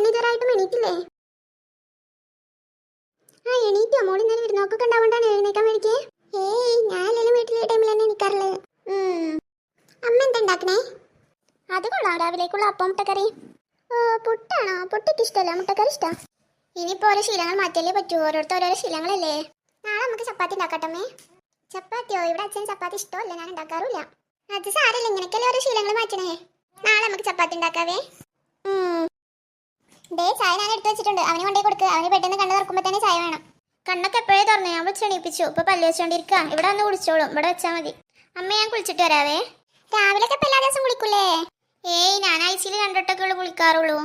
പെണ്ണിതരായിട്ടും എണീറ്റില്ലേ? ആ എണീറ്റോ? മോളി ഇന്നലെ വിരുന്നൊക്കെ ഉണ്ടാവണ്ടാണ് എഴുന്നേക്കാൻ വേണ്ടിക്ക് ഏയ് അല്ലെങ്കിലും വീട്ടിലെ ടൈമിൽ തന്നെ എണീക്കാറുള്ളത് അമ്മ എന്താ ഉണ്ടാക്കണേ? അത് കൊള്ളാം രാവിലേക്കുള്ള അപ്പം മുട്ടക്കറി. ഓ പുട്ടാണോ? പുട്ടൊക്കെ ഇഷ്ടമല്ല? മുട്ടക്കറി ഇഷ്ടം. ഇനിയിപ്പോ ഓരോ ശീലങ്ങൾ മാറ്റിയല്ലേ പറ്റൂ? ഓരോരുത്തർ ഓരോരോ ശീലങ്ങളല്ലേ? നാളെ നമുക്ക് ചപ്പാത്തി ഉണ്ടാക്കട്ടമ്മേ ചപ്പാത്തിയോ? ഇവിടെ അച്ഛൻ ചപ്പാത്തി ഇഷ്ടമല്ല ഞാൻ ഉണ്ടാക്കാറില്ല അത് സാരമില്ല ഇങ്ങനെയൊക്കെയല്ലേ ഓരോ ശീലങ്ങൾ മാറ്റണേ. നാളെ നമുക്ക് ചപ്പാത്തി ഉണ്ടാക്കാവേ. ദേ ചായ ഞാൻ എടുത്തു വെച്ചിട്ടുണ്ട്. അവന് കൊണ്ടേ കൊടുക്ക്. അവന് പെട്ടെന്ന് കണ്ണ് തുറക്കുമ്പോൾ തന്നെ ചായ വേണം. കണ്ണൊക്കെ എപ്പോഴേ തുറന്നു? ഞാൻ വിളിച്ച് എണീപ്പിച്ചു ഇപ്പൊ പല്ല് വെച്ചോണ്ടിരിക്കുക ഇവിടെ വന്ന് കുളിച്ചോളും. ഇവിടെ വെച്ചാൽ മതി. അമ്മ ഞാൻ കുളിച്ചിട്ട് വരാവേ. രാവിലെ ഒക്കെ എല്ലാ ദിവസം കുളിക്കൂലേ? ഏയ് ഞാൻ ആഴ്ചയിൽ രണ്ടോട്ടൊക്കെ ഉള്ളു കുളിക്കാറുള്ളൂ.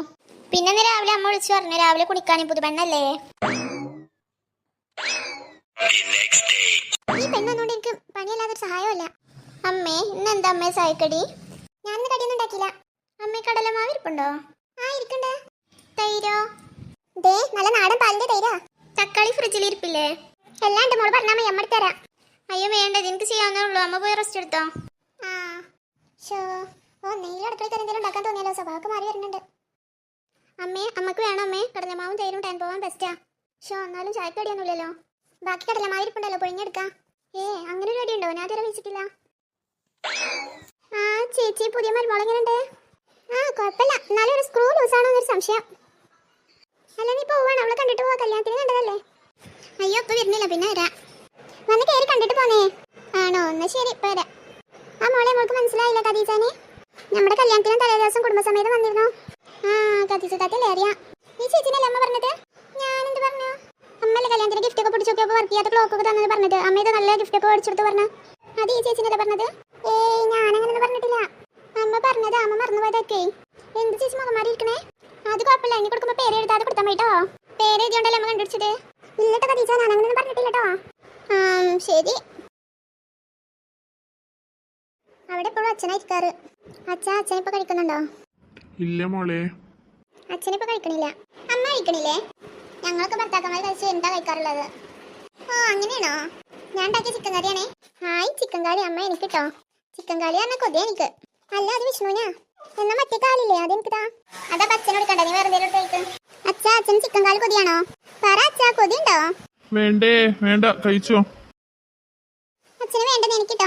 പിന്നെ ഇന്ന് രാവിലെ അമ്മ വിളിച്ചു പറഞ്ഞു രാവിലെ കുളിക്കാൻ പുതുപെണ്ണല്ലേ. ഈ പെണ്ണൊന്നുകൊണ്ട് എനിക്ക് പണിയല്ലാതൊരു സഹായമല്ല അമ്മേ ഇന്ന് എന്താ അമ്മേ സഹായിക്കടി ഞാനിന്ന് കടിയൊന്നും ഉണ്ടാക്കില്ല അമ്മേ കടലമാവ് ഇരിപ്പുണ്ടോ? ആ ഇരിക്കണ്ട്. തൈരോ? ദേ നല്ല നാടൻ പാലിന്റെ തൈരാ. തക്കാളി ഫ്രിഡ്ജിൽ ഇരിപ്പില്ലേ? എല്ലാം ഉണ്ട് മോൾ പറഞ്ഞാൽ അമ്മ എടുത്ത് തരാം. അയ്യോ വേണ്ടത് എനിക്ക് ചെയ്യാവുന്നേ ഉള്ളൂ. അമ്മ പോയി റെസ്റ്റ് എടുത്തോ? ആ. ഷോ ഓ നെയ്യിൽ അടുക്കളയിൽ തന്നെ എന്തെങ്കിലും ഉണ്ടാക്കാൻ തോന്നിയാലോ? സ്വഭാവമൊക്കെ മാറി വരുന്നുണ്ട്. അമ്മേ അമ്മയ്ക്ക് വേണം അമ്മേ? കടലമാവും തൈരും ടാൻ പോവാൻ ബെസ്റ്റാ ഷോ എന്നാലും ചായക്ക് കടിയൊന്നുമില്ലല്ലോ. ബാക്കി കടലമാവ് ഇരിപ്പുണ്ടല്ലോ പൊഴിഞ്ഞെടുക്കാം ഏ അങ്ങനെ ഒരു അടിയുണ്ടോ ഞാൻ ഇതുവരെ വെച്ചിട്ടില്ല ആ ചേച്ചി പുതിയ മരുമോൾ എങ്ങനെയുണ്ട് ആ കുഴപ്പമില്ല. എന്നാലും ഒരു സ്ക്രൂ ലൂസാണോ എന്നൊരു സംശയം. അല്ല നീ പോവാണ്. അവളെ കണ്ടിട്ട് പോവാ. കല്യാണത്തിന് കണ്ടതല്ലേ? അയ്യോ ഇപ്പൊ വരുന്നില്ല. പിന്നെ വരാ. വന്ന് കയറി കണ്ടിട്ട് പോന്നേ. ആണോ? എന്നാ ശരി ഇപ്പൊ വരാം. ആ മോളെ മോൾക്ക് മനസ്സിലായില്ല കദീജാനെ നമ്മുടെ കല്യാണത്തിന് തലേ ദിവസം കുടുംബസമേതം വന്നിരുന്നു? ആ കദീജ താത്തല്ലേ അറിയാം. ഈ ചേച്ചിനല്ലേ അമ്മ പറഞ്ഞത്? ഞാനെന്ത് പറഞ്ഞു? അമ്മല്ലേ കല്യാണത്തിന് ഗിഫ്റ്റ് ഒക്കെ പിടിച്ചു നോക്കിയപ്പോൾ വർക്ക് ചെയ്യാത്ത ക്ലോക്ക് ഒക്കെ തന്നെ പറഞ്ഞത്. അമ്മ നല്ല ഗിഫ്റ്റ് ഒക്കെ മേടിച്ചെടുത്ത് പറഞ്ഞു? അത് ഈ ചേച്ചിനല്ലേ പറഞ്ഞത്? ഏയ് ഞാനങ്ങനെ പറഞ്ഞിട്ടില്ല. അമ്മ പറഞ്ഞത് അമ്മ മറന്നു പോയതൊക്കെ എന്ത് ചേച്ചി മുഖമാരി ഇരിക്കണേ അത് കുഴപ്പമില്ല. ഇനി കൊടുക്കുമ്പോ പേര് എഴുതാതെ കൊടുത്താൽ മതി കേട്ടോ പേര് എഴുതിയോണ്ടല്ലേ അമ്മ കണ്ടുപിടിച്ചത്? ഇല്ലട്ടോ ടീച്ചർ ഞാൻ അങ്ങനെ പറഞ്ഞിട്ടില്ല കേട്ടോ ശരി. അവിടെ എപ്പോഴും അച്ഛനായിരിക്കാറ് അച്ഛൻ അച്ഛൻ ഇപ്പൊ കഴിക്കുന്നുണ്ടോ? ഇല്ല മോളെ. അച്ഛനിപ്പോ കഴിക്കണില്ല. അമ്മ കഴിക്കണില്ലേ? ഞങ്ങൾക്ക് ഭർത്താക്കന്മാർ കഴിച്ച് എന്താ കഴിക്കാറുള്ളത്? ഓ അങ്ങനെയാണോ? ഞാൻ ഉണ്ടാക്കിയ ചിക്കൻ കറിയാണേ. ഹായ് ചിക്കൻ കറി അമ്മ എനിക്ക് കേട്ടോ ചിക്കൻ കറി പറഞ്ഞ കൊതിയ എനിക്ക്. അല്ല അത് വിഷ്ണുവിനാ? എന്നാ മറ്റേ കാലില്ലേ? അത് എനിക്ക് താ അതാ അച്ഛനോട് കണ്ട. നീ വേറെ എന്തെങ്കിലും കഴിക്കും. അച്ഛാ അച്ഛൻ ചിക്കൻ കാൽ കൊതിയാണോ? പറ അച്ഛാ കൊതിയുണ്ടോ? വേണ്ടേ വേണ്ട കഴിച്ചോ. അച്ഛന് വേണ്ടത് എനിക്ക്